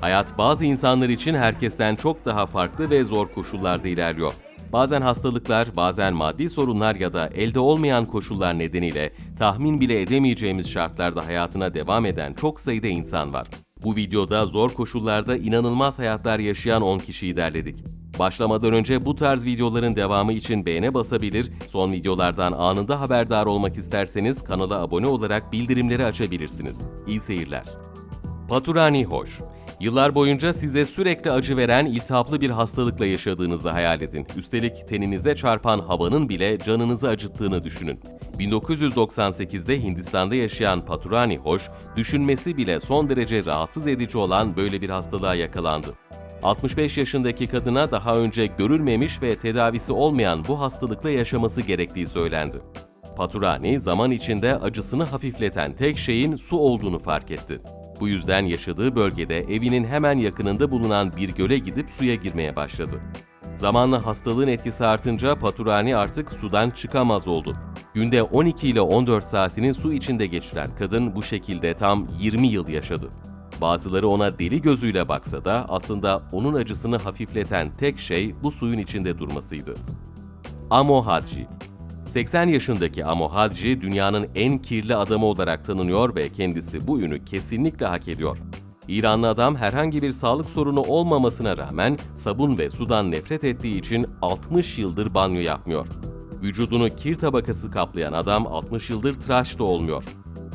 Hayat bazı insanlar için herkesten çok daha farklı ve zor koşullarda ilerliyor. Bazen hastalıklar, bazen maddi sorunlar ya da elde olmayan koşullar nedeniyle tahmin bile edemeyeceğimiz şartlarda hayatına devam eden çok sayıda insan var. Bu videoda zor koşullarda inanılmaz hayatlar yaşayan 10 kişiyi derledik. Başlamadan önce bu tarz videoların devamı için beğene basabilir, son videolardan anında haberdar olmak isterseniz kanala abone olarak bildirimleri açabilirsiniz. İyi seyirler. Paturani hoş. Yıllar boyunca size sürekli acı veren iltihaplı bir hastalıkla yaşadığınızı hayal edin. Üstelik teninize çarpan havanın bile canınızı acıttığını düşünün. 1998'de Hindistan'da yaşayan Paturani Hoş, düşünmesi bile son derece rahatsız edici olan böyle bir hastalığa yakalandı. 65 yaşındaki kadına daha önce görülmemiş ve tedavisi olmayan bu hastalıkla yaşaması gerektiği söylendi. Paturani zaman içinde acısını hafifleten tek şeyin su olduğunu fark etti. Bu yüzden yaşadığı bölgede evinin hemen yakınında bulunan bir göle gidip suya girmeye başladı. Zamanla hastalığın etkisi artınca Paturani artık sudan çıkamaz oldu. Günde 12 ile 14 saatini su içinde geçiren kadın bu şekilde tam 20 yıl yaşadı. Bazıları ona deli gözüyle baksa da aslında onun acısını hafifleten tek şey bu suyun içinde durmasıydı. Amo Hadji 80 yaşındaki Amo Hadji dünyanın en kirli adamı olarak tanınıyor ve kendisi bu ünü kesinlikle hak ediyor. İranlı adam herhangi bir sağlık sorunu olmamasına rağmen sabun ve sudan nefret ettiği için 60 yıldır banyo yapmıyor. Vücudunu kir tabakası kaplayan adam 60 yıldır tıraş da olmuyor.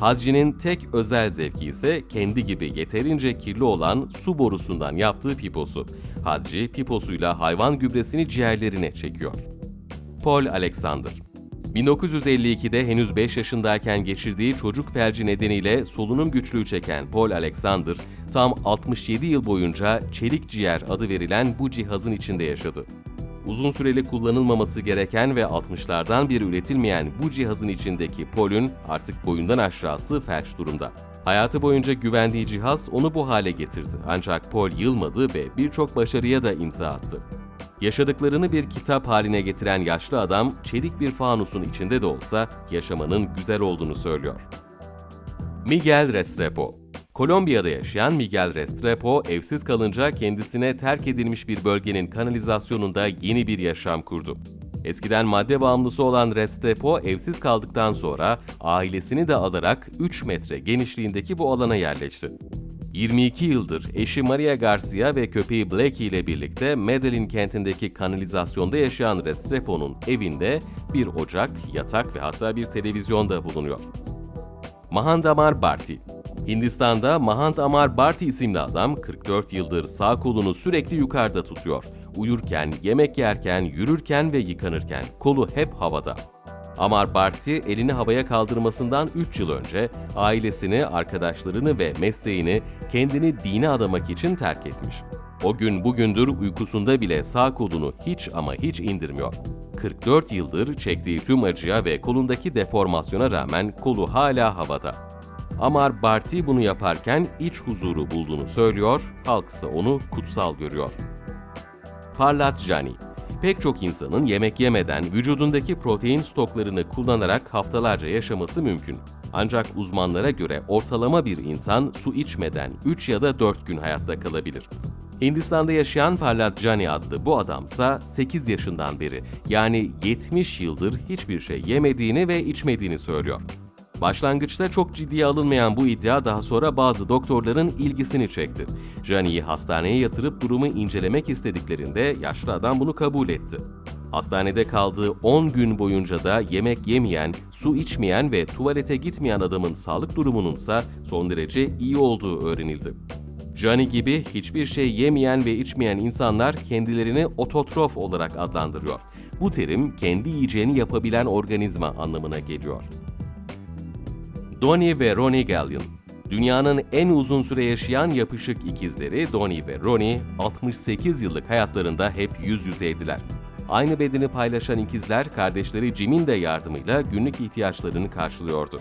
Hadji'nin tek özel zevki ise kendi gibi yeterince kirli olan su borusundan yaptığı piposu. Hadji piposuyla hayvan gübresini ciğerlerine çekiyor. Paul Alexander 1952'de henüz 5 yaşındayken geçirdiği çocuk felci nedeniyle solunum güçlüğü çeken Paul Alexander, tam 67 yıl boyunca çelik ciğer adı verilen bu cihazın içinde yaşadı. Uzun süreli kullanılmaması gereken ve 60'lardan beri üretilmeyen bu cihazın içindeki Paul'ün artık boyundan aşağısı felç durumda. Hayatı boyunca güvendiği cihaz onu bu hale getirdi. Ancak Paul yılmadı ve birçok başarıya da imza attı. Yaşadıklarını bir kitap haline getiren yaşlı adam, çelik bir fanusun içinde de olsa yaşamanın güzel olduğunu söylüyor. Miguel Restrepo Kolombiya'da yaşayan Miguel Restrepo, evsiz kalınca kendisine terk edilmiş bir bölgenin kanalizasyonunda yeni bir yaşam kurdu. Eskiden madde bağımlısı olan Restrepo, evsiz kaldıktan sonra ailesini de alarak 3 metre genişliğindeki bu alana yerleşti. 22 yıldır eşi Maria Garcia ve köpeği Blackie ile birlikte Medellin kentindeki kanalizasyonda yaşayan Restrepo'nun evinde bir ocak, yatak ve hatta bir televizyon da bulunuyor. Mahandamar Barti Hindistan'da Mahant Amar Barti isimli adam 44 yıldır sağ kolunu sürekli yukarıda tutuyor. Uyurken, yemek yerken, yürürken ve yıkanırken kolu hep havada. Amar Barti elini havaya kaldırmasından 3 yıl önce ailesini, arkadaşlarını ve mesleğini kendini dine adamak için terk etmiş. O gün bugündür uykusunda bile sağ kolunu hiç ama hiç indirmiyor. 44 yıldır çektiği tüm acıya ve kolundaki deformasyona rağmen kolu hala havada. Amar Barti bunu yaparken iç huzuru bulduğunu söylüyor, halksa onu kutsal görüyor. Parlat Jani Pek çok insanın yemek yemeden vücudundaki protein stoklarını kullanarak haftalarca yaşaması mümkün. Ancak uzmanlara göre ortalama bir insan su içmeden 3 ya da 4 gün hayatta kalabilir. Hindistan'da yaşayan Parlat Jani adlı bu adamsa 8 yaşından beri yani 70 yıldır hiçbir şey yemediğini ve içmediğini söylüyor. Başlangıçta çok ciddiye alınmayan bu iddia daha sonra bazı doktorların ilgisini çekti. Jani'yi hastaneye yatırıp durumu incelemek istediklerinde yaşlı adam bunu kabul etti. Hastanede kaldığı 10 gün boyunca da yemek yemeyen, su içmeyen ve tuvalete gitmeyen adamın sağlık durumunun ise son derece iyi olduğu öğrenildi. Jani gibi hiçbir şey yemeyen ve içmeyen insanlar kendilerini ototrof olarak adlandırıyor. Bu terim kendi yiyeceğini yapabilen organizma anlamına geliyor. Donnie ve Ronnie Gallion Dünyanın en uzun süre yaşayan yapışık ikizleri Donnie ve Ronnie, 68 yıllık hayatlarında hep yüz yüzeydiler. Aynı bedeni paylaşan ikizler, kardeşleri Jim'in de yardımıyla günlük ihtiyaçlarını karşılıyordu.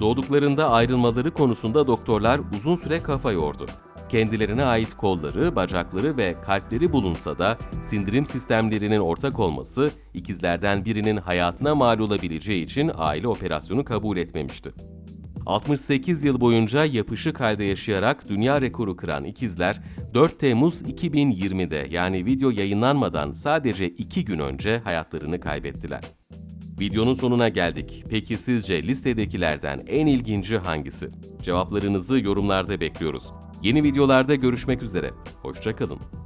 Doğduklarında ayrılmaları konusunda doktorlar uzun süre kafa yordu. Kendilerine ait kolları, bacakları ve kalpleri bulunsa da sindirim sistemlerinin ortak olması ikizlerden birinin hayatına mal olabileceği için aile operasyonu kabul etmemişti. 68 yıl boyunca yapışık halde yaşayarak dünya rekoru kıran ikizler 4 Temmuz 2020'de yani video yayınlanmadan sadece 2 gün önce hayatlarını kaybettiler. Videonun sonuna geldik. Peki sizce listedekilerden en ilginci hangisi? Cevaplarınızı yorumlarda bekliyoruz. Yeni videolarda görüşmek üzere. Hoşçakalın.